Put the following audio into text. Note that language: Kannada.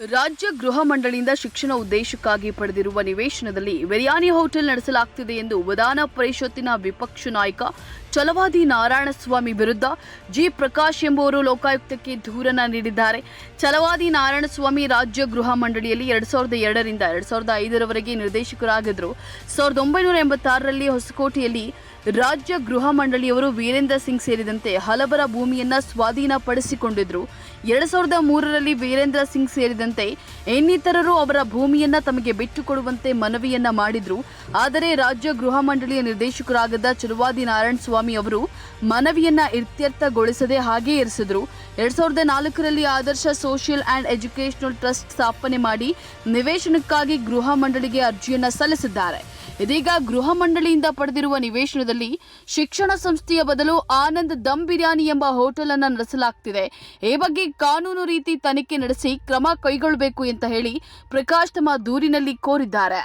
ರಾಜ್ಯ ಗೃಹ ಮಂಡಳಿಯಿಂದ ಶಿಕ್ಷಣ ಉದ್ದೇಶಕ್ಕಾಗಿ ಪಡೆದಿರುವ ನಿವೇಶನದಲ್ಲಿ ಬಿರಿಯಾನಿ ಹೋಟೆಲ್ ನಡೆಸಲಾಗ್ತಿದೆ ಎಂದು ವಿಧಾನ ಪರಿಷತ್ತಿನ ವಿಪಕ್ಷ ನಾಯಕ ಛಲವಾದಿ ನಾರಾಯಣಸ್ವಾಮಿ ವಿರುದ್ಧ ಜಿ ಪ್ರಕಾಶ್ ಎಂಬುವರು ಲೋಕಾಯುಕ್ತಕ್ಕೆ ದೂರನ ನೀಡಿದ್ದಾರೆ. ಛಲವಾದಿ ನಾರಾಯಣಸ್ವಾಮಿ ರಾಜ್ಯ ಗೃಹ ಮಂಡಳಿಯಲ್ಲಿ ಎರಡ್ ಸಾವಿರದ ಎರಡರಿಂದ ಎರಡ್ ಸಾವಿರದ ಐದರವರೆಗೆ ನಿರ್ದೇಶಕರಾಗಿದ್ದರು. ಸಾವಿರದ ಒಂಬೈನೂರ ಎಂಬತ್ತಾರರಲ್ಲಿ ಹೊಸಕೋಟೆಯಲ್ಲಿ ರಾಜ್ಯ ಗೃಹ ಮಂಡಳಿಯವರು ವೀರೇಂದ್ರ ಸಿಂಗ್ ಸೇರಿದಂತೆ ಹಲವರ ಭೂಮಿಯನ್ನ ಸ್ವಾಧೀನಪಡಿಸಿಕೊಂಡಿದ್ರು. ಎರಡ್ ಸಾವಿರದ ಮೂರರಲ್ಲಿ ವೀರೇಂದ್ರ ಸಿಂಗ್ ಸೇರಿದಂತೆ ಇನ್ನಿತರರು ಅವರ ಭೂಮಿಯನ್ನ ತಮಗೆ ಬಿಟ್ಟುಕೊಡುವಂತೆ ಮನವಿಯನ್ನ ಮಾಡಿದ್ರು. ಆದರೆ ರಾಜ್ಯ ಗೃಹ ಮಂಡಳಿಯ ನಿರ್ದೇಶಕರಾಗಿದ್ದ ಚಲುವಾದಿ ನಾರಾಯಣ ಸ್ವಾಮಿ ಅವರು ಮನವಿಯನ್ನ ಇತ್ಯರ್ಥಗೊಳಿಸದೆ ಹಾಗೇ ಇರಿಸಿದ್ರು. ಎರಡ್ ಸಾವಿರದ ನಾಲ್ಕರಲ್ಲಿ Adarsh social and educational trust ಸ್ಥಾಪನೆ ಮಾಡಿ ನಿವೇಶನಕ್ಕಾಗಿ ಗೃಹ ಮಂಡಳಿಗೆ ಅರ್ಜಿಯನ್ನ ಸಲ್ಲಿಸಿದ್ದಾರೆ. ಇದೀಗ ಗೃಹ ಮಂಡಳಿಯಿಂದ ಪಡೆದಿರುವ ನಿವೇಶನದಲ್ಲಿ ಶಿಕ್ಷಣ ಸಂಸ್ಥೆಯ ಬದಲು ಆನಂದ್ ದಮ್ ಬಿರಿಯಾನಿ ಎಂಬ ಹೋಟೆಲ್ ಅನ್ನು ನಡೆಸಲಾಗ್ತಿದೆ. ಈ ಬಗ್ಗೆ ಕಾನೂನು ರೀತಿ ತನಿಖೆ ನಡೆಸಿ ಕ್ರಮ ಕೈಗೊಳ್ಳಬೇಕು ಅಂತ ಹೇಳಿ ಪ್ರಕಾಶ್ ತಮ್ಮ ದೂರಿನಲ್ಲಿ ಕೋರಿದ್ದಾರೆ.